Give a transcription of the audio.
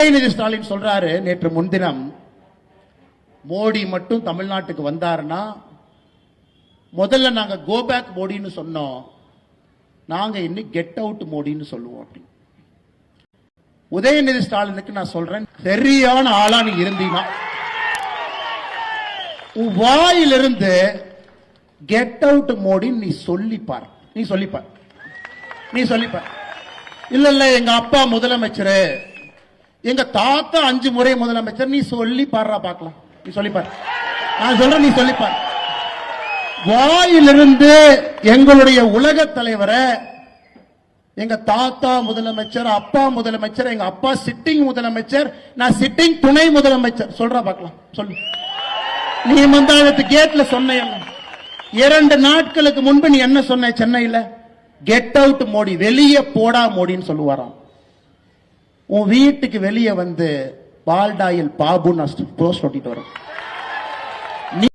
உதயநிதி ஸ்டாலின் சொல்றாரு நேற்று முன்தினம் மோடி மட்டும் தமிழ்நாட்டுக்கு வந்தாருன்னா முதல்ல நாங்க கோ பேக் மோடின்னு சொன்னோம். நாங்க இன்னும் கெட் அவுட் மோடின்னு சொல்லுவோம் அப்படி. உதயநிதி ஸ்டாலினுக்கு நான் சொல்றேன் சரியான ஆளா நீ இருந்தீங்கன்னா உன் வாயிலிருந்து கெட் அவுட் மோடின்னு நீ சொல்லிப்பார். நீ சொல்லிப்பார். நீ சொல்லிப்பார். இல்ல இல்ல எங்க அப்பா முதலமைச்சர். எங்க தாத்தா அஞ்சு முறை முதலமைச்சர் நீ சொல்லி பாடுறா பார்க்கலாம். நீ சொல்லிப்பார் நான் சொல்றேன் நீ சொல்லிப்பார் வாயிலிருந்து எங்களுடைய உலக தலைவரை எங்க தாத்தா முதலமைச்சர் அப்பா முதலமைச்சர் எங்க அப்பா சிட்டிங் முதலமைச்சர் நான் சிட்டிங் துணை முதலமைச்சர். சொல்றா பார்க்கலாம். சொல்லு. நீ மந்தாயத்து கேட்ல சொன்ன இரண்டு நாட்களுக்கு முன்பு நீ என்ன சொன்ன சென்னையில? Get out Modi. வெளியே போடா மோடின்னு சொல்லுவாராம். உன் வீட்டுக்கு வெளியே வந்து பால்டாயில் பாபுன்னு போஸ்ட் ஒட்டிட்டு வரும்.